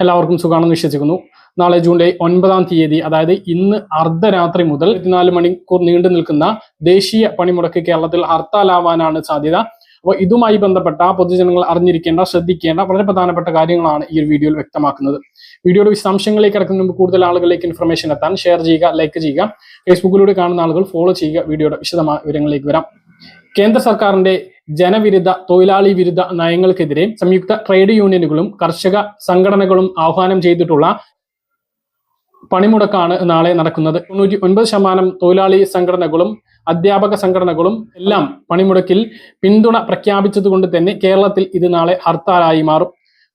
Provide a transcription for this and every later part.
എല്ലാവർക്കും സുഖമാണെന്ന് വിശ്വസിക്കുന്നു. നാളെ ജൂലൈ ഒൻപതാം തീയതി അതായത് ഇന്ന് അർദ്ധരാത്രി മുതൽ ഇരുപത്തിനാല് മണിക്കൂർ നീണ്ടു നിൽക്കുന്ന ദേശീയ പണിമുടക്ക് കേരളത്തിൽ ഹർത്താലാവാനാണ് സാധ്യത. അപ്പോൾ ഇതുമായി ബന്ധപ്പെട്ട പൊതുജനങ്ങൾ അറിഞ്ഞിരിക്കേണ്ട ശ്രദ്ധിക്കേണ്ട വളരെ പ്രധാനപ്പെട്ട കാര്യങ്ങളാണ് ഈ ഒരു വീഡിയോയിൽ വ്യക്തമാക്കുന്നത്. വീഡിയോയുടെ വിശദാംശങ്ങളിലേക്ക് കിടക്കുന്ന മുമ്പ് കൂടുതൽ ആളുകളിലേക്ക് ഇൻഫർമേഷൻ എത്താൻ ഷെയർ ചെയ്യുക ലൈക്ക് ചെയ്യുക. ഫേസ്ബുക്കിലൂടെ കാണുന്ന ആളുകൾ ഫോളോ ചെയ്യുക വീഡിയോയുടെ വിശദമായ വിവരങ്ങളിലേക്ക് വരാം. കേന്ദ്ര സർക്കാരിന്റെ ജനവിരുദ്ധ തൊഴിലാളി വിരുദ്ധ നയങ്ങൾക്കെതിരെ സംയുക്ത ട്രേഡ് യൂണിയനുകളും കർഷക സംഘടനകളും ആഹ്വാനം ചെയ്തിട്ടുള്ള പണിമുടക്കാണ് നാളെ നടക്കുന്നത്. തൊണ്ണൂറ്റി ഒൻപത് ശതമാനം തൊഴിലാളി സംഘടനകളും അധ്യാപക സംഘടനകളും എല്ലാം പണിമുടക്കിൽ പിന്തുണ പ്രഖ്യാപിച്ചതുകൊണ്ട് തന്നെ കേരളത്തിൽ ഇത് നാളെ ഹർത്താലായി മാറും.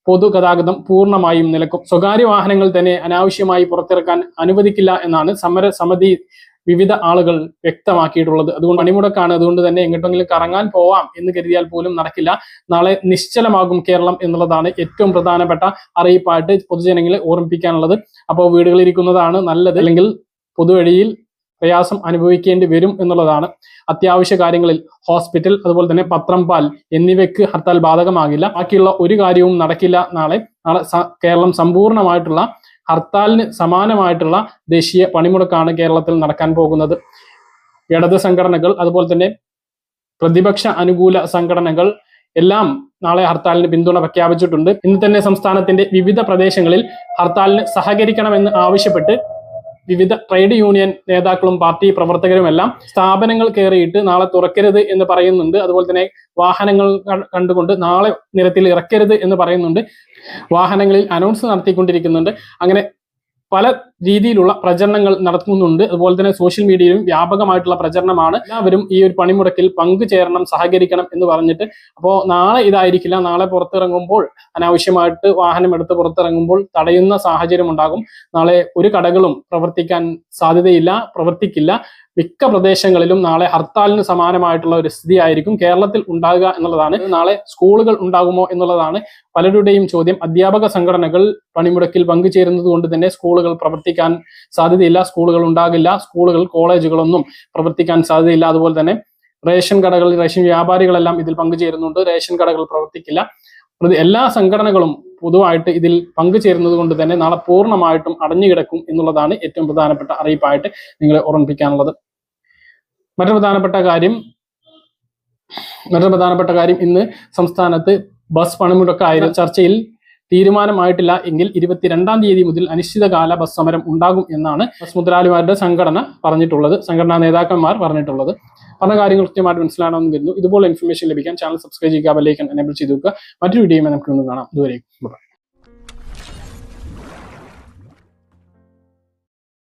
പൊതുഗതാഗതം പൂർണമായും നിലക്കും. സ്വകാര്യ വാഹനങ്ങൾ തന്നെ അനാവശ്യമായി പുറത്തിറക്കാൻ അനുവദിക്കില്ല എന്നാണ് സമര സമിതി വിവിധ ആളുകൾ വ്യക്തമാക്കിയിട്ടുള്ളത്. അതുകൊണ്ട് പണിമുടക്കാണ്. അതുകൊണ്ട് തന്നെ എങ്ങോട്ടെങ്കിലും കറങ്ങാൻ പോവാം എന്ന് കരുതിയാൽ പോലും നടക്കില്ല. നാളെ നിശ്ചലമാകും കേരളം എന്നുള്ളതാണ് ഏറ്റവും പ്രധാനപ്പെട്ട അറിയിപ്പായിട്ട് പൊതുജനങ്ങളെ ഓർമ്മിപ്പിക്കാനുള്ളത്. അപ്പോൾ വീടുകളിൽ ഇരിക്കുന്നതാണ് നല്ലത്. അല്ലെങ്കിൽ പൊതുവഴിയിൽ പ്രയാസം അനുഭവിക്കേണ്ടി വരും എന്നുള്ളതാണ്. അത്യാവശ്യ കാര്യങ്ങളിൽ ഹോസ്പിറ്റൽ അതുപോലെ തന്നെ പത്രം പാൽ എന്നിവയ്ക്ക് ഹർത്താൽ ബാധകമാകില്ല. ബാക്കിയുള്ള ഒരു കാര്യവും നടക്കില്ല നാളെ. നാളെ കേരളം സമ്പൂർണമായിട്ടുള്ള ഹർത്താലിന് സമാനമായിട്ടുള്ള ദേശീയ പണിമുടക്കാണ് കേരളത്തിൽ നടക്കാൻ പോകുന്നത്. ഇടത് സംഘടനകൾ അതുപോലെ തന്നെ പ്രതിപക്ഷ അനുകൂല സംഘടനകൾ എല്ലാം നാളെ ഹർത്താലിന് പിന്തുണ പ്രഖ്യാപിച്ചിട്ടുണ്ട്. ഇന്ന് തന്നെ സംസ്ഥാനത്തിന്റെ വിവിധ പ്രദേശങ്ങളിൽ ഹർത്താലിന് സഹകരിക്കണമെന്ന് ആവശ്യപ്പെട്ട് വിവിധ ട്രേഡ് യൂണിയൻ നേതാക്കളും പാർട്ടി പ്രവർത്തകരും എല്ലാം സ്ഥാപനങ്ങൾ കയറിയിട്ട് നാളെ തുറക്കരുത് എന്ന് പറയുന്നുണ്ട്. അതുപോലെ തന്നെ വാഹനങ്ങൾ കണ്ടുകൊണ്ട് നാളെ നിരത്തിൽ ഇറക്കരുത് എന്ന് പറയുന്നുണ്ട്. വാഹനങ്ങളിൽ അനൗൺസ് നടത്തിക്കൊണ്ടിരിക്കുന്നുണ്ട്. അങ്ങനെ പല രീതിയിലുള്ള പ്രചരണങ്ങൾ നടത്തുന്നുണ്ട്. അതുപോലെ തന്നെ സോഷ്യൽ മീഡിയയിലും വ്യാപകമായിട്ടുള്ള പ്രചരണമാണ്. എല്ലാവരും ഈ ഒരു പണിമുടക്കിൽ പങ്കുചേരണം സഹകരിക്കണം എന്ന് പറഞ്ഞിട്ട് അപ്പോൾ നാളെ ഇതായിരിക്കില്ല. നാളെ പുറത്തിറങ്ങുമ്പോൾ അനാവശ്യമായിട്ട് വാഹനം എടുത്ത് പുറത്തിറങ്ങുമ്പോൾ തടയുന്ന സാഹചര്യം ഉണ്ടാകും. നാളെ ഒരു കടകളും പ്രവർത്തിക്കാൻ സാധ്യതയില്ല പ്രവർത്തിക്കില്ല. മിക്ക പ്രദേശങ്ങളിലും നാളെ ഹർത്താലിന് സമാനമായിട്ടുള്ള ഒരു സ്ഥിതി ആയിരിക്കും കേരളത്തിൽ ഉണ്ടാകുക എന്നുള്ളതാണ്. നാളെ സ്കൂളുകൾ ഉണ്ടാകുമോ എന്നുള്ളതാണ് പലരുടെയും ചോദ്യം. അധ്യാപക സംഘടനകൾ പണിമുടക്കിൽ പങ്കുചേരുന്നത് കൊണ്ട് തന്നെ സ്കൂളുകൾ പ്രവർത്തിക്കാൻ സാധ്യതയില്ല സ്കൂളുകൾ ഉണ്ടാകില്ല സ്കൂളുകൾ കോളേജുകളൊന്നും പ്രവർത്തിക്കാൻ സാധ്യതയില്ല. അതുപോലെ തന്നെ റേഷൻ കടകൾ റേഷൻ വ്യാപാരികളെല്ലാം ഇതിൽ പങ്കുചേരുന്നുണ്ട്. റേഷൻ കടകൾ പ്രവർത്തിക്കില്ല. എല്ലാ സംഘടനകളും പൊതുവായിട്ട് ഇതിൽ പങ്കുചേരുന്നത് കൊണ്ട് തന്നെ നാളെ പൂർണമായിട്ടും അടഞ്ഞുകിടക്കും എന്നുള്ളതാണ് ഏറ്റവും പ്രധാനപ്പെട്ട അറിയിപ്പായിട്ട് നിങ്ങളെ ഓർമ്മിപ്പിക്കാനുള്ളത്. മറ്റൊരു പ്രധാനപ്പെട്ട കാര്യം മറ്റൊരു പ്രധാനപ്പെട്ട കാര്യം ഇന്ന് സംസ്ഥാനത്ത് ബസ് പണിമുടക്കായ ചർച്ചയിൽ തീരുമാനമായിട്ടില്ല എങ്കിൽ ഇരുപത്തിരണ്ടാം തീയതി മുതൽ അനിശ്ചിതകാല ബസ് സമരം ഉണ്ടാകും എന്നാണ് ബസ് മുതലാളിമാരുടെ സംഘടന പറഞ്ഞിട്ടുള്ളത്. സംഘടനാ നേതാക്കന്മാർ പറഞ്ഞിട്ടുള്ളത്. പറഞ്ഞ കാര്യങ്ങൾ കൃത്യമായിട്ട് മനസ്സിലാണെന്ന് വരുന്നു ഇതുപോലെ ഇൻഫർമേഷൻ ലഭിക്കാൻ ചാനൽ സബ്സ്ക്രൈബ് ചെയ്യുക ബെല്ലൈക്കൻ എനേബിൾ ചെയ്തു വെക്കുക. മറ്റൊരു വീഡിയോ നമുക്ക് കാണാം. ഇതുവരെ